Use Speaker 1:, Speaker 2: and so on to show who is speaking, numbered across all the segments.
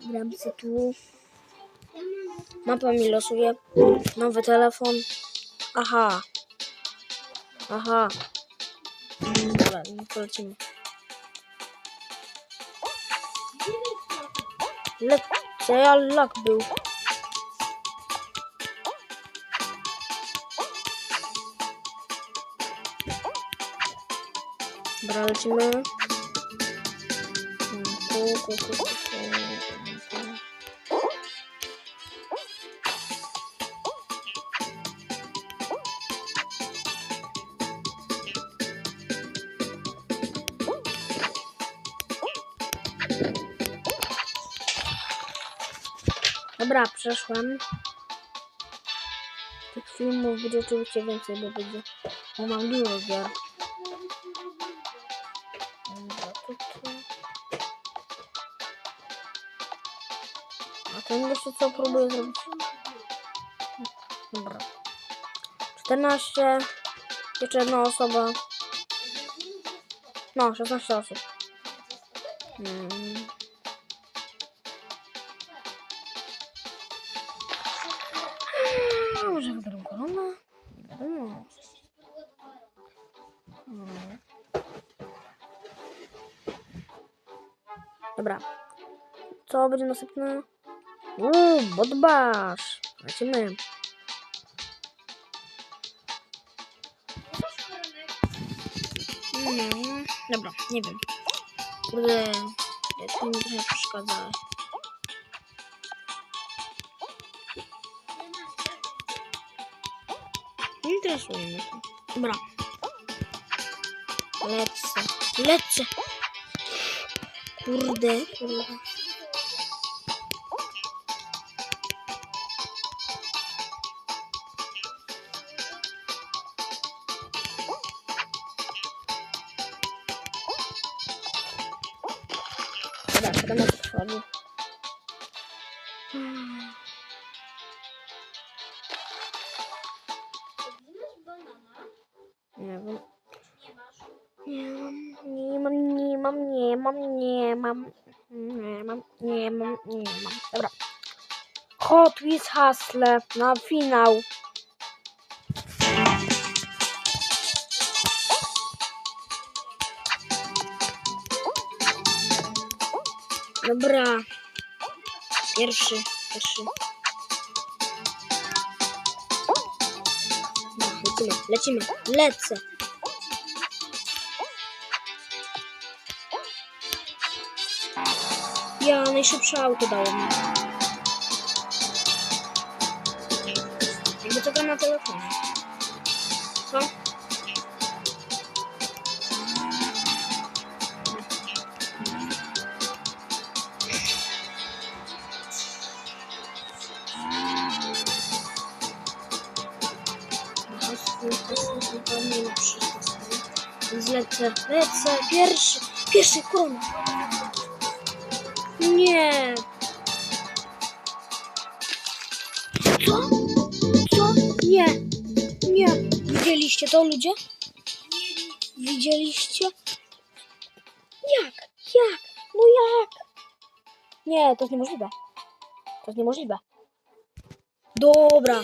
Speaker 1: Gram sobie tu. Mapa mi losuje. Nowy telefon. Aha. Aha. Dobra, polecimy. Lecę, ja lak był. Dobra, lecimy. Dobra, przeszłem. Tych filmów będzie oczywiście więcej, bo będzie. Bo mam dużo gier. Ten jeszcze co próbuję zrobić? Dobra. 14. Jeszcze jedna osoba. No, 16 osób. Mm. Korona? Nie wiadomo. Mm. Dobra. Co będzie następne? Uuu, bodbasz. Lecimy. Mm, dobra, nie wiem. Kurde, jak mi trochę przeszkadza. Nie interesuje mnie to. Dobra. Lecę. Lecę. Kurde, kurde. Dobra, wiadomo o co chodzi. Nie wiem. Nie mam, nie mam, nie mam, nie mam, nie mam, nie mam, nie mam, nie mam. Dobra. Hot Wheels Hustle na finał. Dobra. Pierwszy, pierwszy. No, lecimy, lecimy, lecę. Ja najszybsze auto dało mi. Jakby to gram na telefonie. Co? Zlecę, lecę, pierwszy, pierwszy korona. Nie. Co? Co? Nie. Nie. Widzieliście to, ludzie? Widzieliście? Jak? Jak? No jak? Nie, to jest niemożliwe. To jest niemożliwe. Dobra.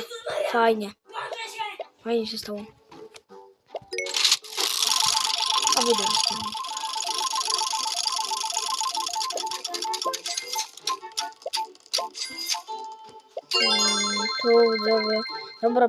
Speaker 1: Fajnie. Пойдем со столом. А вы Добро, добро, добро,